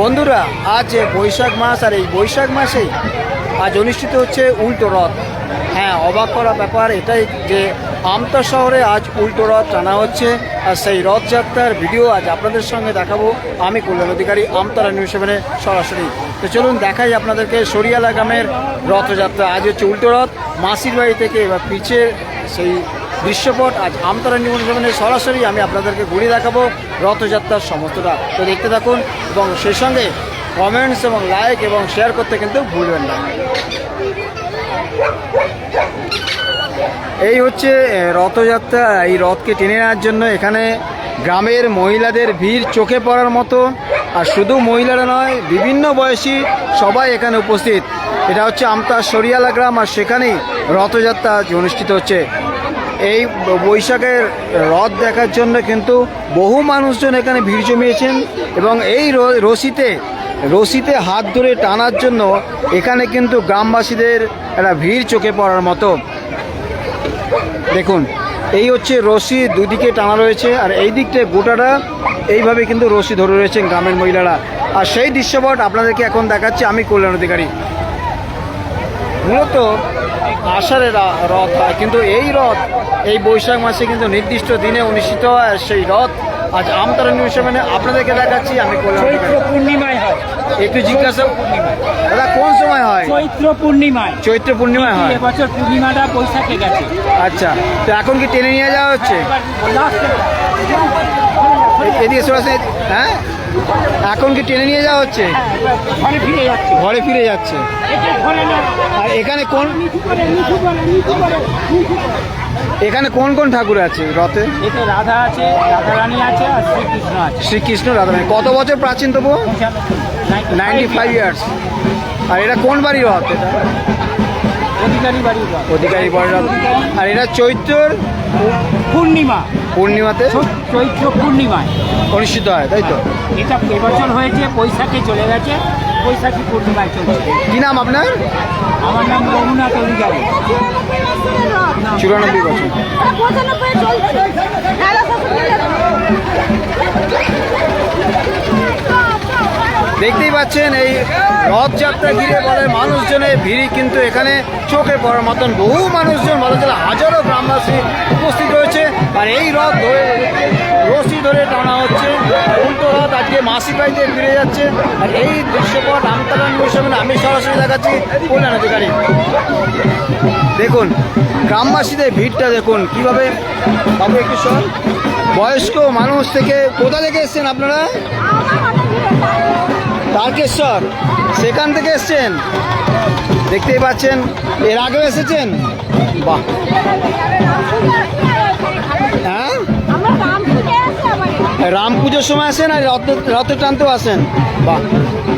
বন্ধুরা, আজ বৈশাখ মাস আর এই বৈশাখ মাসেই আজ অনুষ্ঠিত হচ্ছে উল্টো রথ। হ্যাঁ অবাক করা ব্যাপার এটাই যে আমতা শহরে আজ উল্টো রথ টানা হচ্ছে আর সেই রথযাত্রার ভিডিও আজ আপনাদের সঙ্গে দেখাবো। আমি কল্যাণ অধিকারী আমতারা নিউজ সেভেনে সরাসরি। তো চলুন দেখাই আপনাদেরকে সরিয়ালা গ্রামের রথযাত্রা। আজ হচ্ছে উল্টো রথ। মাসির বাড়ি থেকে এবার পিছের সেই দৃশ্যপট আজ আমতারা নিউজ সরাসরি আমি আপনাদেরকে ঘুরিয়ে দেখাবো রথযাত্রার সমস্তটা। তো দেখতে থাকুন এবং সেই সঙ্গে কমেন্টস এবং লাইক এবং শেয়ার করতে কিন্তু ভুলবেন না। এই হচ্ছে রথযাত্রা, এই রথকে টেনে নেওয়ার জন্য এখানে গ্রামের মহিলাদের ভিড় চোখে পড়ার মতো। আর শুধু মহিলারা নয়, বিভিন্ন বয়সী সবাই এখানে উপস্থিত। এটা হচ্ছে আমতা সরিয়ালা গ্রাম আর সেখানেই রথযাত্রা আজ অনুষ্ঠিত হচ্ছে। এই বৈশাখের রথ দেখার জন্য কিন্তু বহু মানুষজন এখানে ভিড় জমিয়েছেন এবং এই রশিতে রশিতে হাত ধরে টানার জন্য এখানে কিন্তু গ্রামবাসীদের একটা ভিড় চোখে পড়ার মতো। দেখুন, এই হচ্ছে রশি দুদিকে টানা রয়েছে আর এই দিকটায় গোটাটা এইভাবে কিন্তু রশি ধরে রয়েছেন গ্রামের মহিলারা। আর সেই দৃশ্যপট আপনাদেরকে এখন দেখাচ্ছি, আমি কল্যাণ অধিকারী। মূলত আষাঢ়ে রা- রথ হয়। কিন্তু এই রথ এই বৈশাখ মাসে কিন্তু নির্দিষ্ট দিনে অনুষ্ঠিত হয় আর সেই রথ আজ আমতারা নিউজ সেভেনে আপনাদেরকে দেখাচ্ছি আমি চৈত্র পূর্ণিমায় হয়। একটু জিজ্ঞাসা দাদা কোন সময় হয়? চৈত্র পূর্ণিমায়। চৈত্র পূর্ণিমায় হয়? এবছর পূর্ণিমাটা বৈশাখে গেছে। আচ্ছা তো এখন কি টেনে নিয়ে যাওয়া হচ্ছে? এদিকে সরাসরি হ্যাঁ? এখন কি টেনে নিয়ে যাওয়া হচ্ছে? ঘরে ফিরে যাচ্ছে। ঘরে ফিরে আর এখানে কোন। এখানে কোন কোন ঠাকুর আছে রথে? রাধা আছে রাধা রানী আছে আর শ্রীকৃষ্ণ আছে। শ্রীকৃষ্ণ রাধারানী। কত বছর প্রাচীন তবু? নাইনটি ফাইভ ইয়ার্স আর এটা কোন বাড়ি রথ এটা? অধিকারী বাড়ির ঘর। অধিকারী বাড়ি রথ। আর এটা চৈত্র পূর্ণিমা। পূর্ণিমাতে? চৈত্র পূর্ণিমায়। অনুষ্ঠিত হয় তাই তো? এটা এবছর হয়েছে বৈশাখে চলে গেছে বৈশাখী পূর্ণিমায় চলছে কি নাম আপনার? আমার নাম রঘুনাথ অধিকারী। চুরানব্বই বছর। চলছে দেখতেই পাচ্ছেন, এই রথযাত্রা ঘিরে বলে মানুষজনের ভিড় কিন্তু এখানে চোখে পড়ার মতন। বহু মানুষজন বলা চলে হাজারো গ্রামবাসী উপস্থিত রয়েছে। আর এই রথ ধরে রশি ধরে টানা হচ্ছে। উল্টো রথ আজকে মাসিক বাড়িতে ফিরে যাচ্ছে। আর এই দৃশ্যপট আমতালান সামনে আমি সরাসরি দেখাচ্ছি কল্যাণ অধিকারী। দেখুন, গ্রামবাসীদের ভিড়টা দেখুন, কীভাবে বাবু একটু সর বয়স্ক মানুষ থেকে কোথা থেকে এসছেন আপনারা? তারকেশ্বর সেখান থেকে এসছেন। দেখতেই পাচ্ছেন এর আগেও এসেছেন? বাহ। হ্যাঁ? রাম পুজোর সময় আসেন আর রথ রথ টানতেও আসেন। বাহ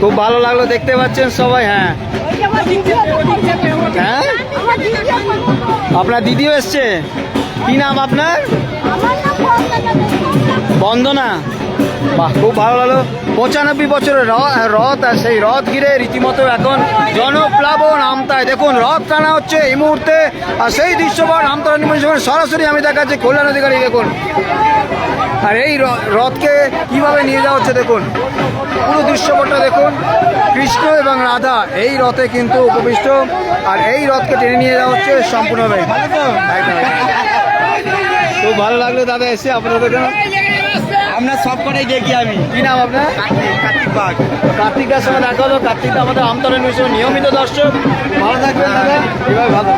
খুব ভালো লাগল দেখতে পাচ্ছেন সবাই হ্যাঁ। হ্যাঁ? আপনার দিদিও এসছে? কি নাম আপনার? বন্দনা। বাহ খুব ভালো লাগল। পঁচানব্বই বছরের রথ আর সেই রথ ঘিরে রীতিমতো এখন জনপ্লাবন আমতায়। দেখুন রথ টানা হচ্ছে এই মুহূর্তে আর সেই দৃশ্যপট আমতারা নিমন্ত্রণ সরাসরি আমি দেখাচ্ছি কল্যাণ অধিকারী দেখুন। আর এই রথকে কীভাবে নিয়ে যাওয়া হচ্ছে দেখুন। পুরো দৃশ্যপটটা দেখুন কৃষ্ণ এবং রাধা এই রথে কিন্তু উপবিষ্ট। আর এই রথকে টেনে নিয়ে যাওয়া হচ্ছে সম্পূর্ণভাবে। খুব ভালো লাগল দাদা এসে আপনাদের আমরা সব কটাই দেখি আমি। কি নাম আপনার? কার্তিক বাঘ। কার্তিক দার সঙ্গে দেখা হলো। কার্তিক আমাদের আমতলা নিউজের নিয়মিত দর্শক। ভালো থাকবেন দাদা। এভাবে ভালো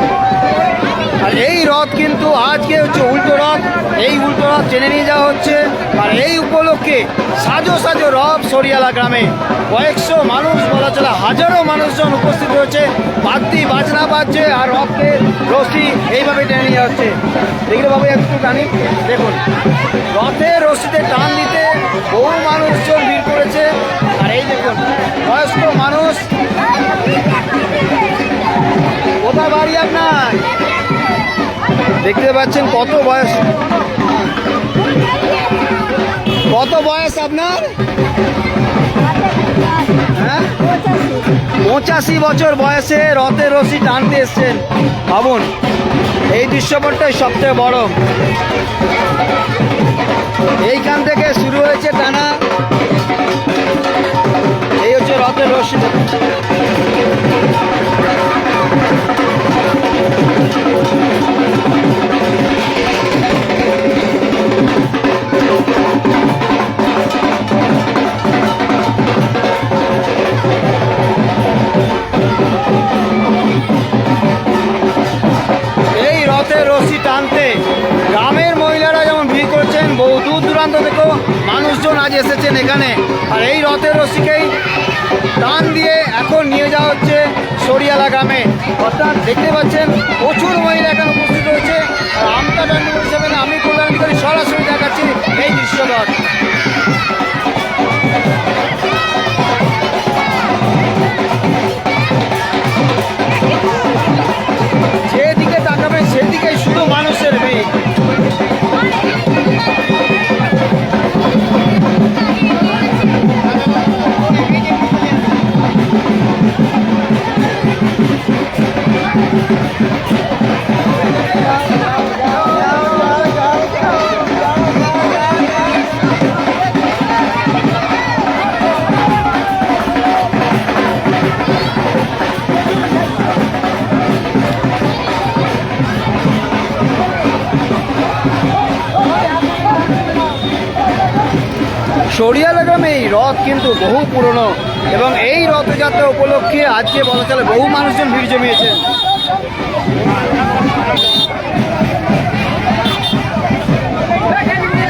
আর এই রথ কিন্তু আজকে হচ্ছে উল্টো রথ। এই উল্টো রথ টেনে নিয়ে যাওয়া হচ্ছে। আর এই উপলক্ষে সাজো সাজো রথ সরিয়ালা গ্রামে। কয়েকশো মানুষ বলা চলে, হাজারো মানুষজন উপস্থিত রয়েছে। বাদ্যি বাজনা বাজছে আর রথকে রশি এইভাবে টেনে নিয়ে যাচ্ছে। দেখলে বাবু একটু টানি দেখুন। রথের রশিতে টান দিতে বহু মানুষজন ভিড় করেছে। আর এই দেখুন, বয়স্ক মানুষ। কোথায় বাড়ি আপনার দেখতে পাচ্ছেন কত বয়স। কত বয়স আপনার? পঁচাশি বছর বয়সে রথের রশি টানতে এসছেন। ভাবুন, এই দৃশ্যপটটাই সবচেয়ে বড়। এইখান থেকে শুরু হয়েছে টানা। এই হচ্ছে রথের রশি সরিয়ালা গ্রামে অর্থাৎ দেখতে পাচ্ছেন, প্রচুর মহিলা এখানে উপস্থিত রয়েছে। আর আমতা ডান্ডি হিসেবে আমি কল্যাণকারী সরাসরি দেখাচ্ছি এই দৃশ্যপট যেদিকে তাকাবেন সেদিকেই শুধু মানুষের ভিড় সরিয়ালা গ্রামে এই রথ কিন্তু বহু পুরনো এবং এই রথযাত্রা উপলক্ষে আজকে বলা চলে বহু মানুষজন ভিড় জমিয়েছেন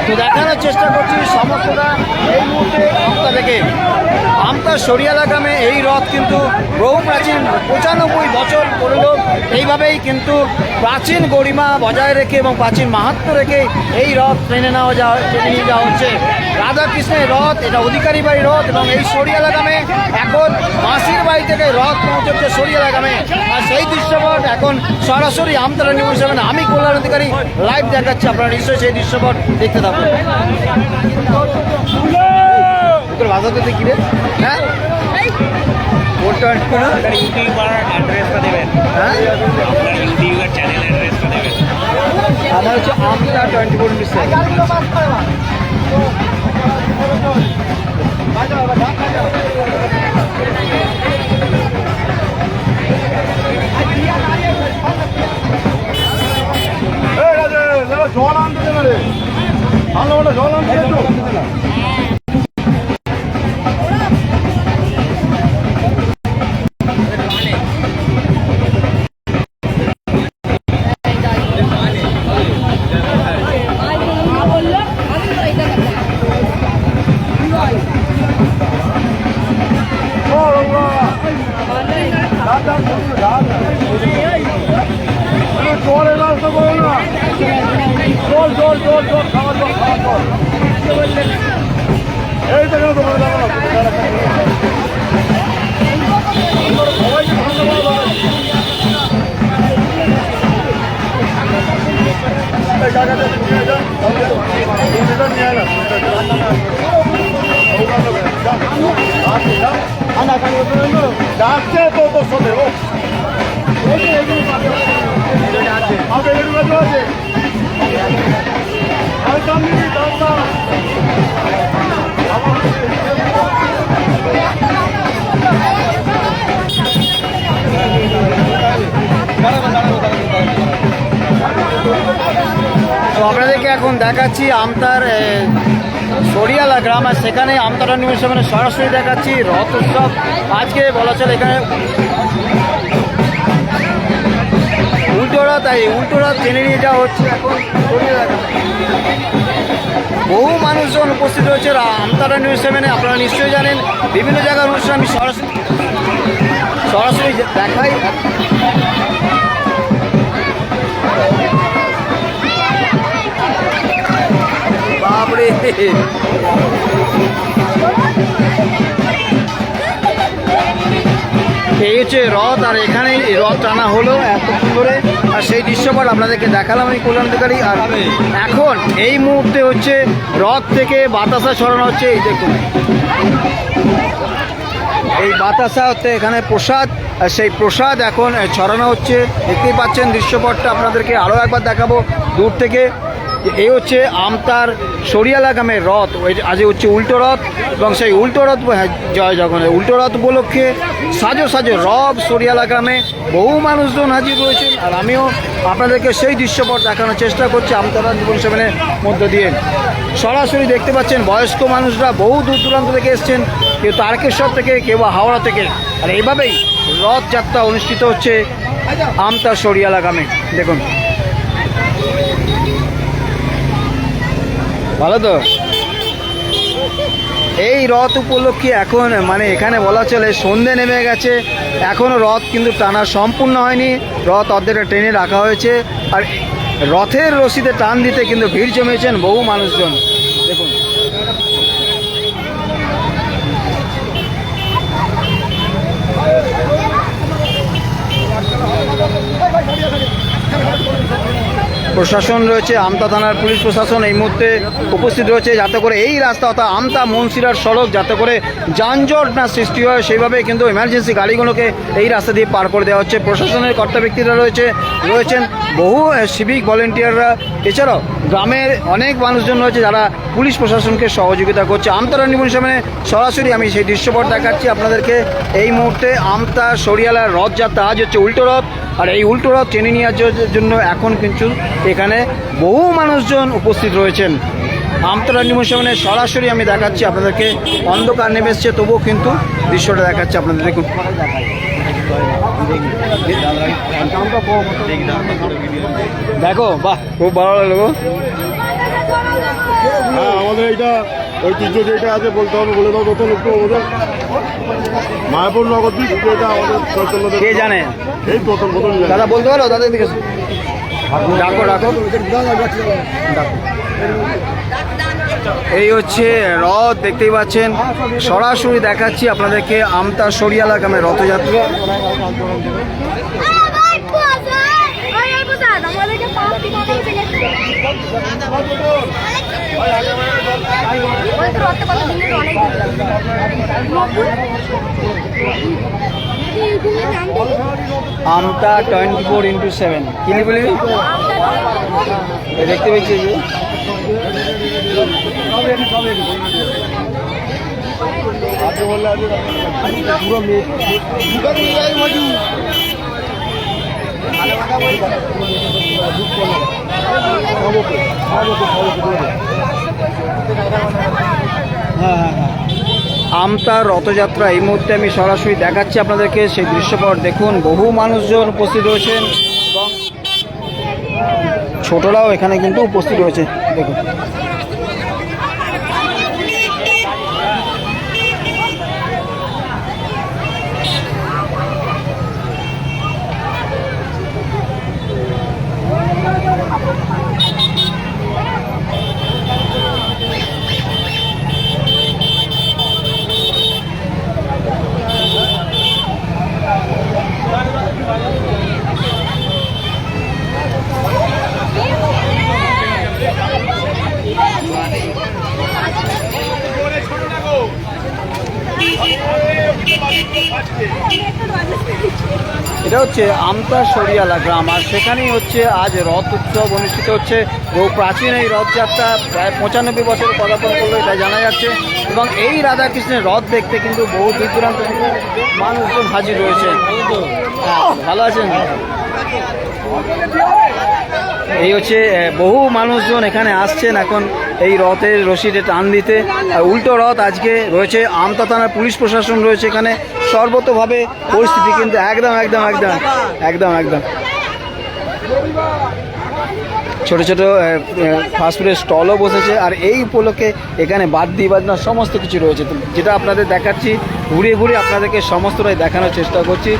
তো দেখানোর চেষ্টা করছি সমস্তটা এই মুহূর্তে আমতা থেকে। আমতা সরিয়ালা গ্রামে এই রথ কিন্তু বহু প্রাচীন পঁচানব্বই বছর পড়ল। এইভাবেই কিন্তু প্রাচীন গরিমা বজায় রেখে এবং প্রাচীন মাহাত্ম রেখে এই রথ ট্রেনে নেওয়া যাওয়া ট্রেনে নিয়ে যাওয়া হচ্ছে। রাধাকৃষ্ণের রথ, এটা অধিকারী বাড়ির রথ এবং এই সরিয়ালা গ্রামে এখন মাসির বাড়ি থেকে রথ পৌঁছচ্ছে সরিয়ালা গ্রামে। আর সেই দৃশ্যপট এখন সরাসরি আমতলা নিউজ সেভেন আমি কল্যাণ অধিকারী লাইভ দেখাচ্ছি। আপনারা নিশ্চয়ই সেই দৃশ্যপট দেখতে থাকুন। তোর বাধা তো কি রে হ্যাঁ না? ইউটিউবার অ্যাড্রেসটা দেবেন। হ্যাঁ? আপনার ইউটিউবের চ্যানেল অ্যাড্রেসটা দেবেন। আমার হচ্ছে আমতা টোয়েন্টি ফোর সেভেন জল আনতে দেবে রে ভালো ভালো জল আনতে আপনাদেরকে এখন দেখাচ্ছি আমতার সরিয়ালা গ্রাম, আর সেখানে আমতারা নিউজ সরাসরি দেখাচ্ছি রথ উৎসব আজকে বলা চলে এখানে উল্টো রথ এই উল্টো রথ টেনে নিয়ে যাওয়া হচ্ছে এখন। বহু মানুষজন উপস্থিত রয়েছে আমতারা নিউজ সেভেনে আপনারা নিশ্চয়ই জানেন, বিভিন্ন জায়গার অনুষ্ঠান আমি সরাসরি সরাসরি দেখাই। বাপরে! এই রথ, আর এখানে রথ টানা হলো এতক্ষণ ধরে। আর সেই দৃশ্যপট আপনাদেরকে দেখালাম আমি কল্যাণ অধিকারী আর এখন এই মুহূর্তে হচ্ছে রথ থেকে বাতাসা ছড়ানো হচ্ছে, এই দেখুন। এই বাতাসা হচ্ছে এখানে প্রসাদ সেই প্রসাদ এখন ছড়ানো হচ্ছে। দেখতেই পাচ্ছেন দৃশ্যপটটা, আপনাদেরকে আরও একবার দেখাবো। দূর থেকে এই হচ্ছে আমতার সরিয়ালা গ্রামের রথ। ওই আজ হচ্ছে উল্টো রথ এবং সেই উল্টো রথ হ্যাঁ, জয় জগন্নাথ। উল্টো রথ উপলক্ষে সাজো সাজো রব সরিয়ালা গ্রামে বহু মানুষজন হাজির রয়েছেন। আর আমিও আপনাদেরকে সেই দৃশ্যপট দেখানোর চেষ্টা করছি আমতারা জীবন মধ্য দিয়ে। সরাসরি দেখতে পাচ্ছেন বয়স্ক মানুষরা বহু দূর দূরান্ত থেকে এসছেন। কেউ তারকেশ্বর থেকে কেউ হাওড়া থেকে। আর এইভাবেই রথযাত্রা অনুষ্ঠিত হচ্ছে আমতা সরিয়ালা গ্রামে। দেখুন। ভালো তো? এই রথ উপলক্ষে এখন মানে এখানে বলা চলে, সন্ধে নেমে গেছে। এখনও রথ কিন্তু টানা সম্পূর্ণ হয়নি। রথ অর্ধেকটা ট্রেনে রাখা হয়েছে। আর রথের রশিদে টান দিতে কিন্তু ভিড় জমেছেন বহু মানুষজন। দেখুন। প্রশাসন রয়েছে, আমতা থানার পুলিশ প্রশাসন এই মুহূর্তে উপস্থিত রয়েছে যাতে করে এই রাস্তা অর্থাৎ আমতা মনসিরার সড়ক যাতে করে যানজট না সৃষ্টি হয়, সেইভাবে কিন্তু এমার্জেন্সি গাড়িগুলোকে এই রাস্তা দিয়ে পার করে দেওয়া হচ্ছে। প্রশাসনের কর্তা ব্যক্তিরা রয়েছে, রয়েছেন বহু সিভিক ভলেন্টিয়াররা এছাড়াও গ্রামের অনেক মানুষজন রয়েছে যারা পুলিশ প্রশাসনকে সহযোগিতা করছে। আমতারা নিবন সামনে সরাসরি আমি সেই দৃশ্যপট দেখাচ্ছি আপনাদেরকে। এই মুহূর্তে আমতা সরিয়ালার রথযাত্রা আজ হচ্ছে উল্টো রথ। আর এই উল্টোরা টেনে নেওয়ার জ- জন্য এখন কিন্তু এখানে বহু মানুষজন উপস্থিত রয়েছেন। আমতলা নিমসামনে সরাসরি আমি দেখাচ্ছি আপনাদেরকে। অন্ধকার নেমে এসছে তবুও কিন্তু দৃশ্যটা দেখাচ্ছি আপনাদের। দেখুন। দেখো বাহ খুব ভালো লাগল। হ্যাঁ আমাদের এইটা ঐতিহ্য যেটা আছে বলতে হবে বলে দাও আমাদের। মায়াপুর নগরদ্বীপ যেটা আমাদের কে জানে? এই প্রথম প্রথম দাদা বলতে পারো? দাদা দিকে ডাকো ডাকো ডাকো। এই হচ্ছে রথ দেখতেই পাচ্ছেন। সরাসরি দেখাচ্ছি আপনাদেরকে আমতা সরিয়ালা গ্রামের Rathyatra. Amta twenty four into seven কি বলবি? দেখতে পেয়েছি এই যে। আমতার রথযাত্রা এই মুহূর্তে আমি সরাসরি দেখাচ্ছি আপনাদেরকে। সেই দৃশ্যপট দেখুন, বহু মানুষজন উপস্থিত রয়েছেন এবং ছোটরাও এখানে কিন্তু উপস্থিত রয়েছে। দেখুন। এটা হচ্ছে আমতা সরিয়ালা গ্রাম আর সেখানেই হচ্ছে আজ রথ উৎসব অনুষ্ঠিত হচ্ছে। বহু প্রাচীন এই রথযাত্রা প্রায় পঁচানব্বই বছর পদার্পণ করল এটা জানা যাচ্ছে। এবং এই রাধাকৃষ্ণের রথ দেখতে কিন্তু বহু দূর দূরান্ত থেকে মানুষজন হাজির রয়েছে হ্যাঁ, ভালো আছেন? এই হচ্ছে বহু মানুষজন এখানে আসছেন এখন। এই রথের রশিদে টান দিতে উল্টো রথ আজকে রয়েছে, আমতা থানার পুলিশ প্রশাসন রয়েছে এখানে। সর্বতভাবে পরিস্থিতি কিন্তু একদম একদম একদম একদম একদম। ছোট ছোট ফাস্টফুডের স্টলও বসেছে, আর এই উপলক্ষে এখানে বাদ্যি বাজনা সমস্ত কিছু রয়েছে। যেটা আপনাদের দেখাচ্ছি ঘুরে ঘুরে আপনাদেরকে সমস্তটাই দেখানোর চেষ্টা করছি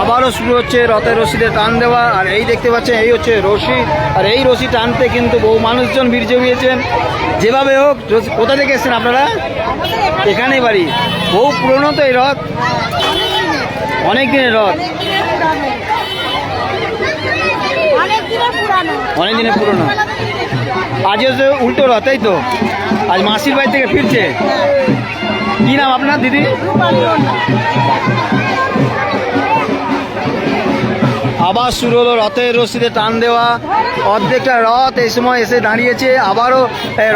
আবারও শুরু হচ্ছে রথের রশিতে টান দেওয়া, আর এই দেখতে পাচ্ছেন, এই হচ্ছে রশি, আর এই রশি টানতে কিন্তু বহু মানুষজন ভিড় জমিয়েছেন। যেভাবে হোক কোথা থেকে এসেছেন আপনারা? এখানে বাড়ি। বহু পুরনো তো এই রথ। অনেক দিনের রথ। অনেক দিনের পুরানো। আজ হচ্ছে উল্টো রথ, তাই তো? আজ মাসির বাড়ি থেকে ফিরছে। কি নাম আপনার দিদি? আবার শুরু হলো রথের রশিতে টান দেওয়া অর্ধেকটা রথ এই সময় এসে দাঁড়িয়েছে আবারও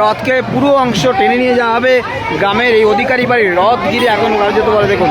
রথকে পুরো অংশ টেনে নিয়ে যাওয়া হবে গ্রামের এই অধিকারী বাড়ির রথ গিরে এখন যেতে পারে দেখুন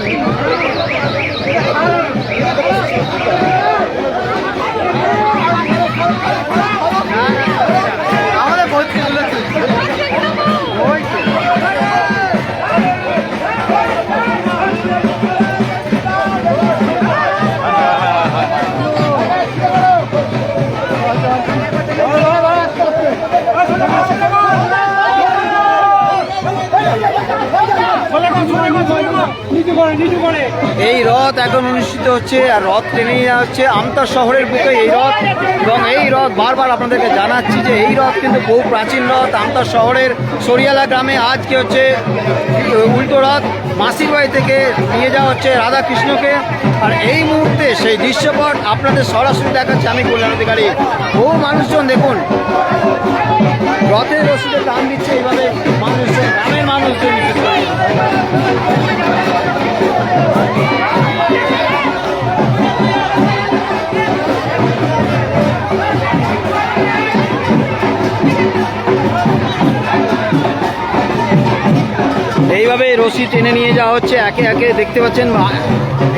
এই রথ এখন অনুষ্ঠিত হচ্ছে আর রথ টেনে নেওয়া হচ্ছে আমতার শহরের বুকে এই রথ। এবং এই রথ বারবার আপনাদেরকে জানাচ্ছি যে এই রথ কিন্তু বহু প্রাচীন রথ। আমতার শহরের সরিয়ালা গ্রামে আজকে হচ্ছে, উল্টো রথ মাসির বাড়ি থেকে নিয়ে যাওয়া হচ্ছে রাধা কৃষ্ণকে আর এই মুহূর্তে সেই দৃশ্যপট আপনাদের সরাসরি দেখাচ্ছে আমি কল্যাণ অধিকারী। বহু মানুষজন দেখুন, রথের রসিদে দাম দিচ্ছে এইভাবে মানুষজন, গ্রামের মানুষজন। এইভাবে রশি টেনে নিয়ে যাওয়া হচ্ছে, একে একে দেখতে পাচ্ছেন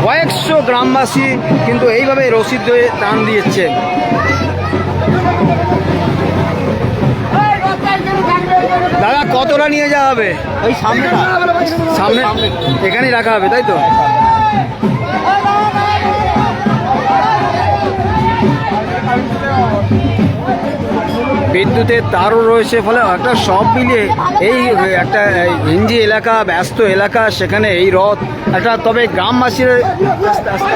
কয়েকশো গ্রামবাসী কিন্তু এইভাবে রসিদ দিয়ে টান দিচ্ছে দাদা কতটা নিয়ে যাওয়া হবে? ওই সামনে। সামনে? এখানেই রাখা হবে তাই তো? বিদ্যুতের তারও রয়েছে ফলে একটা সব মিলিয়ে এই একটা হিঞ্জি এলাকা ব্যস্ত এলাকা সেখানে এই রথ একটা তবে গ্রামবাসীর আস্তে আস্তে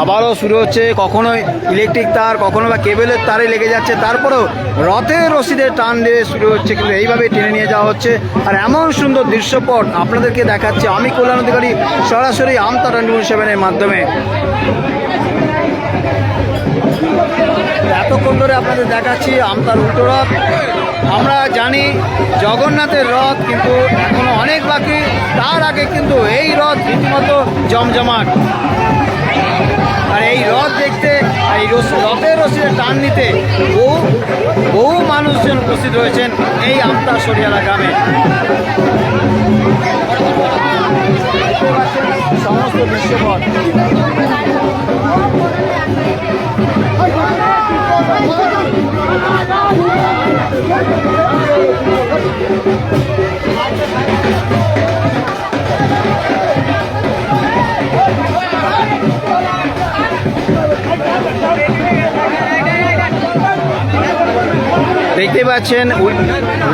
আবারও শুরু হচ্ছে কখনো ইলেকট্রিক তার, কখনো বা কেবেলের তারে লেগে যাচ্ছে। তারপরেও রথের রশিদে টান দিয়ে শুরু হচ্ছে, কিন্তু এইভাবে টেনে নিয়ে যাওয়া হচ্ছে। আর এমন সুন্দর দৃশ্যপট আপনাদেরকে দেখাচ্ছে। আমি কল্যাণ অধিকারী, সরাসরি আমতা টোয়েন্টি সেভেনের মাধ্যমে। এতক্ষণ ধরে আপনাদের দেখাচ্ছি আমতার উল্টো রথ। আমরা জানি জগন্নাথের রথ, কিন্তু এখনও অনেক বাকি। তার আগে কিন্তু এই রথ রীতিমতো জমজমাট। আর এই রথ দেখতে, আর এই রথের রসিদে টান নিতে বহু বহু মানুষজন উপস্থিত রয়েছেন এই আমতা সরিয়ালা গ্রামে। সমস্ত দেখতে পাচ্ছেন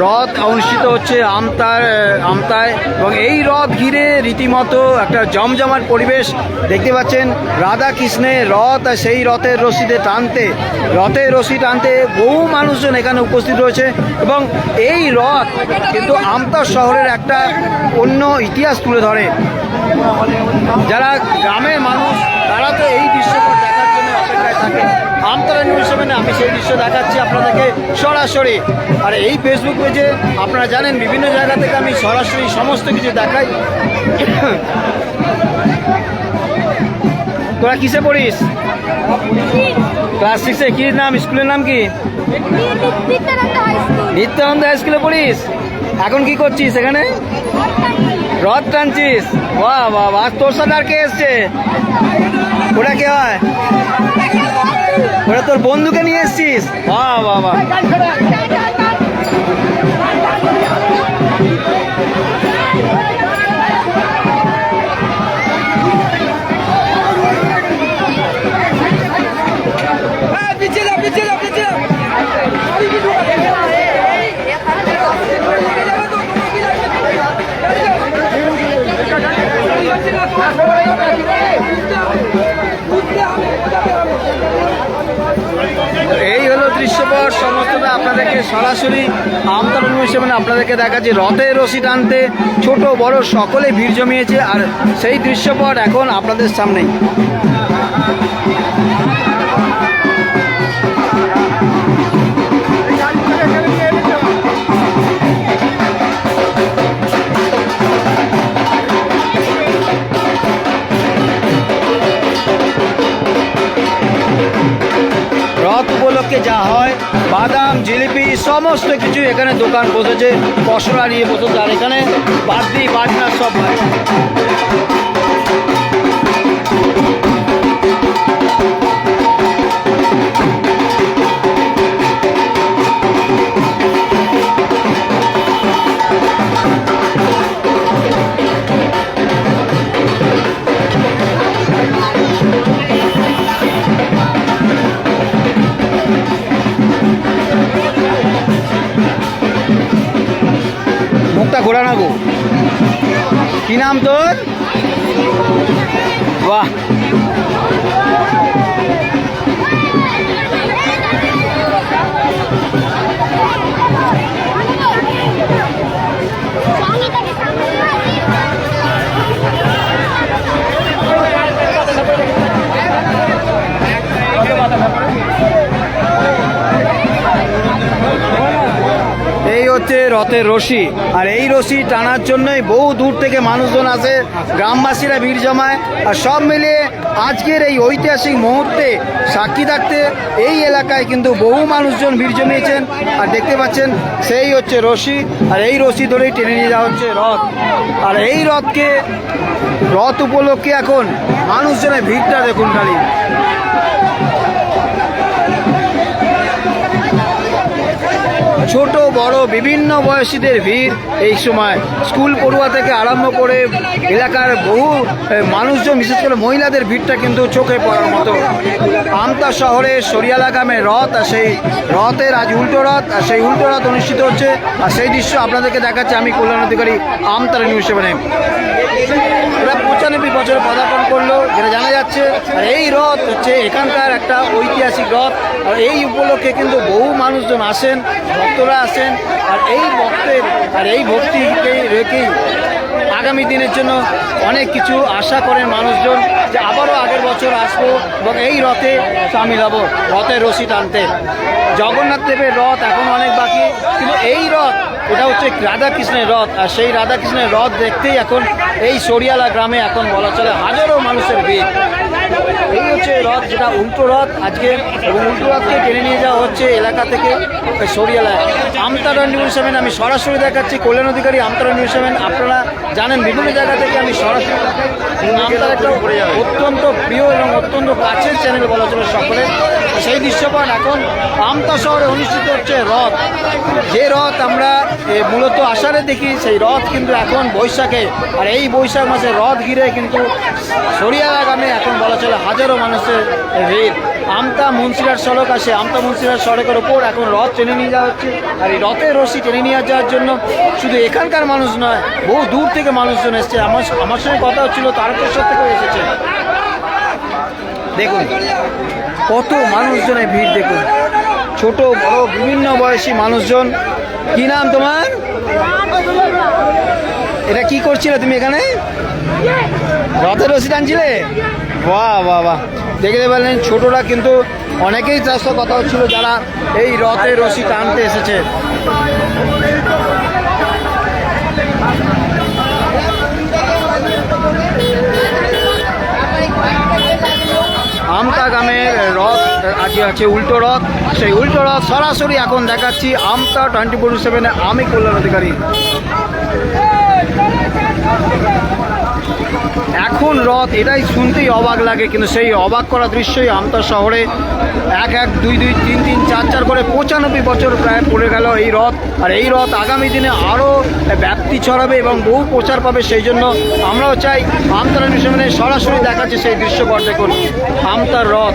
রথ অনুষ্ঠিত হচ্ছে আমতার আমতায়, এবং এই রথ ঘিরে রীতিমতো একটা জমজমাট পরিবেশ দেখতে পাচ্ছেন। রাধা কৃষ্ণের রথ আর সেই রথের রশিতে টানতে, রথের রশি টানতে বহু মানুষজন এখানে উপস্থিত রয়েছে, এবং এই রথ কিন্তু আমতার শহরের একটা অন্য ইতিহাস তুলে ধরে। যারা গ্রামের মানুষ, তারা তো এই দৃশ্যপট দেখার জন্য অপেক্ষায় থাকে। আমতলা নিউজ সেভেনে আমি সেই দৃশ্য দেখাচ্ছি আপনাদেরকে সরাসরি। আর এই ফেসবুক পেজে আপনারা জানেন বিভিন্ন জায়গা থেকে আমি সরাসরি সমস্ত কিছু দেখাই। তোরা কিসে পড়িস? ক্লাস সিক্সে কি নাম? স্কুলের নাম কি? নিত্যানন্দ হাই নিত্যানন্দ হাই স্কুলে পড়িস? এখন কি করছিস এখানে? রথ টানছিস বাহ বাহ বাহ। তোর সাথে আর কে এসছে? ওটা কে হয়? ওটা তোর বন্ধুকে নিয়ে এসছিস? বাহ বাহ বাহ। সরাসরি আমতলা হিসেবে আপনাদেরকে দেখাচ্ছি, রথের রশি টানতে ছোট বড় সকলে ভিড় জমিয়েছে আর সেই দৃশ্যপট এখন আপনাদের সামনেই। রথ উপলক্ষে যা হয় বাদাম, জিলিপি, সমস্ত কিছু এখানে দোকান বসেছে। পশলা নিয়ে বসেছে, আর এখানে বাদ্যি, বাজনা সব হয়। মুখটা ঘোরা না গো। কি নাম তোর? বাহ। রথের রশি। আর এই রশি টানার জন্যই বহু দূর থেকে মানুষজন আসে, গ্রামবাসীরা ভিড় জমায়। আর সব মিলিয়ে আজকের এই ঐতিহাসিক মুহূর্তে সাক্ষী থাকতে এই এলাকায় কিন্তু বহু মানুষজন ভিড় জমিয়েছেন। আর দেখতে পাচ্ছেন, সেই হচ্ছে রশি। আর এই রশি ধরেই টেনে নিয়ে যাওয়া হচ্ছে রথ। আর এই রথকে, রথ উপলক্ষে এখন মানুষজনের ভিড়টা দেখুন খালি। ছোট, বড়, বিভিন্ন বয়সীদের ভিড় এই সময়। স্কুল পড়ুয়া থেকে আরম্ভ করে এলাকার বহু মানুষজন, বিশেষ করে মহিলাদের ভিড়টা কিন্তু চোখে পড়ার মতো। আমতা শহরে সরিয়ালা গ্রামে রথ, আর সেই রথের আজ উল্টো রথ, আর সেই উল্টো রথ অনুষ্ঠিত হচ্ছে। আর সেই দৃশ্য আপনাদেরকে দেখাচ্ছে আমি, কল্যাণ অধিকারী আমতারা নিউজ সেভেনে। পঁচানব্বই বছরে পদার্পণ করল, যেটা জানা যাচ্ছে। আর এই রথ হচ্ছে এখানকার একটা ঐতিহাসিক রথ। আর এই উপলক্ষে কিন্তু বহু মানুষজন আসেন, ভক্তরা আসেন। আর এই ভক্তের, আর এই ভক্তিকে রেখেই আগামী দিনের জন্য অনেক কিছু আশা করেন মানুষজন যে আবারও আগের বছর আসব এবং এই রথে সামিল হব, রথের রশি টানতে। জগন্নাথ দেবের রথ এখন অনেক বাকি, কিন্তু এই রথ এটা হচ্ছে রাধাকৃষ্ণের রথ, আর সেই রাধাকৃষ্ণের রথ দেখতেই এখন এই সরিয়ালা গ্রামে এখন বলা চলে হাজারো মানুষের ভিড়। এই হচ্ছে রথ, যেটা উল্টো রথ, আজকে এবং উল্টো রথকে টেনে নিয়ে যাওয়া হচ্ছে এলাকা থেকে সরিয়ালায়। আমতারা নিউজ সেভেন, আমি সরাসরি দেখাচ্ছি কল্যাণ অধিকারী আমতারা নিউজ সেভেন। আপনারা জানেন, বিভিন্ন জায়গা থেকে আমি সরাসরি। আমতারা একটা অত্যন্ত প্রিয় এবং অত্যন্ত কাছের চ্যানেল বলা চলে সকলে সেই দৃশ্যপট এখন আমতা শহরে অনুষ্ঠিত হচ্ছে রথ। যে রথ আমরা মূলত আষাঢ়ে দেখি, সেই রথ কিন্তু এখন বৈশাখে। আর এই বৈশাখ মাসে রথ ঘিরে কিন্তু সরিয়া গ্রামে এখন বলা চলে হাজারো মানুষের ভিড়। আমতা মুন্সিরার সড়ক আসে আমতা মুন্সিরার সড়কের ওপর এখন রথ টেনে নিয়ে যাওয়া হচ্ছে। আর এই রথের রশি টেনে নিয়ে যাওয়ার জন্য শুধু এখানকার মানুষ নয়, বহু দূর থেকে মানুষজন এসছে। আমার আমার সঙ্গে কথা হচ্ছিল তারকেশ্বর থেকেও এসেছে। দেখুন কত মানুষজনের ভিড় দেখুন। ছোট, বড়, বিভিন্ন বয়সী মানুষজন। কি নাম তোমার? এটা কি করছিলে তুমি এখানে? রথের রশি টানছিলে? বাহ বাহ বাহ। দেখতে পারলেন ছোটরা কিন্তু অনেকেই সাথে কথা হচ্ছিল যারা এই রথের রশি টানতে এসেছে আমতা গ্রামের রথ, আজকে আছে উল্টো রথ। সেই উল্টো রথ সরাসরি এখন দেখাচ্ছি আমতা টোয়েন্টি ফোর সেভেনে আমি কল্যাণ অধিকারী। এখন রথ, এটাই শুনতেই অবাক লাগে, কিন্তু সেই অবাক করা দৃশ্যই আমতা শহরে এক এক, দুই দুই, তিন তিন, চার চার করে পঁচানব্বই বছর প্রায় পড়ে গেল এই রথ। আর এই রথ আগামী দিনে আরও ব্যাপ্তি ছড়াবে এবং বহু প্রচার পাবে, সেই জন্য আমরাও চাই আমতার মিশনে সরাসরি দেখাচ্ছে সেই দৃশ্যপট দেখুন আমতার রথ।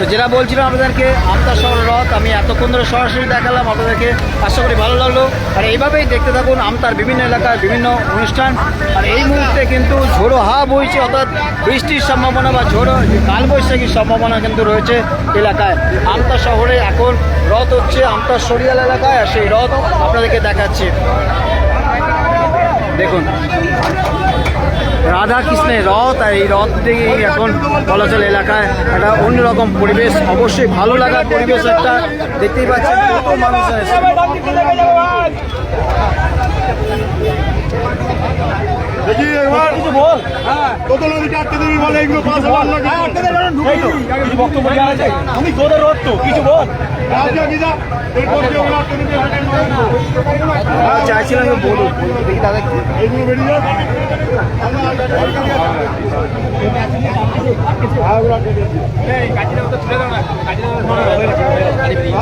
তো যেটা বলছিলাম আপনাদেরকে আমতা শহর রথ, আমি এতক্ষণ ধরে সরাসরি দেখালাম, আপনাদেরকে আশা করি ভালো লাগল। আর এইভাবেই দেখতে থাকুন, আমতার বিভিন্ন এলাকার বিভিন্ন অনুষ্ঠান। আর এই মুহূর্তে কিন্তু ঝোড়ো হা বইছে, অর্থাৎ বৃষ্টির সম্ভাবনা বা ঝোড়ো কালবৈশাখীর সম্ভাবনা কিন্তু রয়েছে এলাকায়। আমতা শহরে এখন রথ হচ্ছে আমতা সরিয়াল এলাকায়, আর সেই রথ আপনাদেরকে দেখাচ্ছি। দেখুন। রাধা কৃষ্ণের রথ আর এই রথ থেকে এখন বলাচল এলাকায় একটা অন্যরকম পরিবেশ। অবশ্যই ভালো লাগার পরিবেশ একটা। দেখতেই পাচ্ছেন কত মানুষ আছে দেখি একবার। কিছু বল কত নদীকে আটকে দিবি বলে এগুলো পাস হবার না কিছু বক্তব্য আছে? আমি তোদের তো কিছু বল। চাইছিলাম বলুন দেখি দাদা কি- বেরিয়ে যা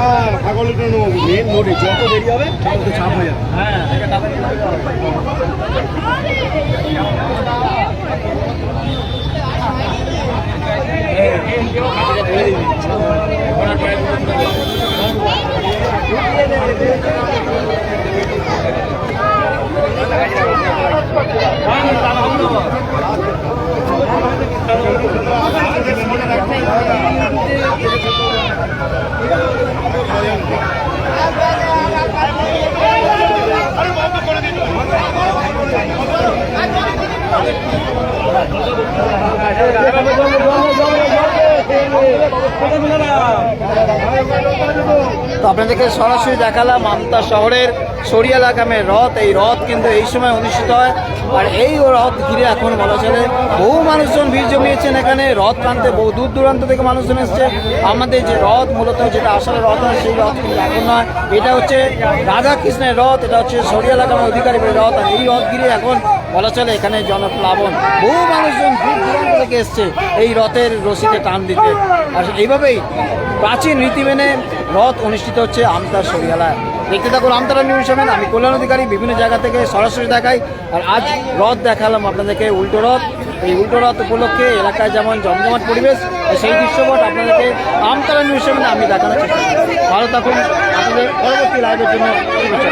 হ্যাঁ ছাগলের জন্য মেন নোটে যত দেরি হবে তত চাপ হয়ে যাবে তো আপনাদেরকে সরাসরি দেখালাম আমতা শহরের সরিয়া লাগামের রথ। এই রথ কিন্তু এই সময় অনুষ্ঠিত হয় আর এই রথ ঘিরে এখন বলা চলে, বহু মানুষজন ভিড় জমিয়েছেন এখানে। রথ টানতে বহু দূর দূরান্ত থেকে মানুষজন এসছে। আমাদের যে রথ মূলত যেটা আসলে রথ হয় সেই রথ কিন্তু এখন নয়। এটা হচ্ছে রাধা কৃষ্ণের রথ, এটা হচ্ছে সরিয়া লাগামের অধিকারী রথ। আর এই রথ ঘিরে এখন বলা চলে, এখানে জনপ্লাবন। বহু মানুষজন দূর দূরান্ত থেকে এসছে এই রথের রশিতে টান দিতে। আর এইভাবেই প্রাচীন রীতি মেনে রথ অনুষ্ঠিত হচ্ছে আমতার সরিয়ালায় দেখতে থাকুন আমতারা নিউজ সেভেন আমি কল্যাণ অধিকারী বিভিন্ন জায়গা থেকে সরাসরি দেখাই আর আজ রথ দেখালাম আপনাদেরকে উল্টো রথ এই উল্টো রথ উপলক্ষে এলাকায় যেমন জমজমাট পরিবেশ সেই দৃশ্যপট আপনাদেরকে আমতারা নিউজ সেভেন আমি দেখানোর চেষ্টা ভালো থাকুন আপনাদের পরবর্তী লাইভের জন্য শুভেচ্ছা।